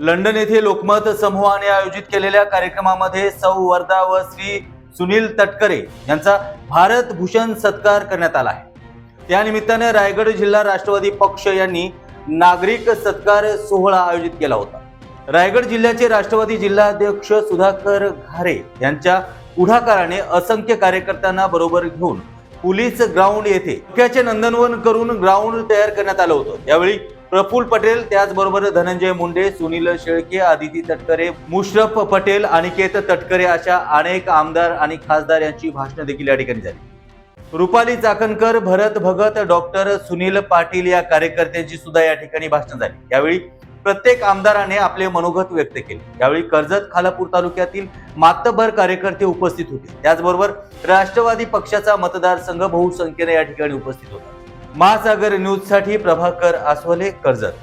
London येथे लोकमत समूहाने आयोजित केलेल्या कार्यक्रमामध्ये सौ वर्धा व श्री सुनील तटकरे यांचा भारत भूषण सत्कार करण्यात आला आहे. त्यानिमित्ताने रायगड जिल्हा राष्ट्रवादी पक्ष यांनी नागरिक सत्कार सोहळा आयोजित केला होता. रायगड जिल्ह्याचे राष्ट्रवादी जिल्हाध्यक्ष सुधाकर घारे यांच्या पुढाकाराने असंख्य कार्यकर्त्यांना बरोबर घेऊन पोलीस ग्राउंड येथे नंदनवन करून ग्राउंड तयार करण्यात आलं होतं. यावेळी प्रफुल पटेल त्याचबरोबर धनंजय मुंडे सुनील शेळके आदिती तटकरे मुश्रफ पटेल अनिकेत तटकरे अशा अनेक आमदार आणि खासदार यांची भाषणं देखील या ठिकाणी झाली. रुपाली चाकणकर भरत भगत डॉक्टर सुनील पाटील या कार्यकर्त्यांची सुद्धा या ठिकाणी भाषण झाली. यावेळी प्रत्येक आमदाराने आपले मनोगत व्यक्त केले. यावेळी कर्जत खालापूर तालुक्यातील मातभर कार्यकर्ते उपस्थित होते. त्याचबरोबर राष्ट्रवादी पक्षाचा मतदारसंघ बहुसंख्येने या ठिकाणी उपस्थित होता. महासागर न्यूजसाठी प्रभाकर आसवले कर्जत.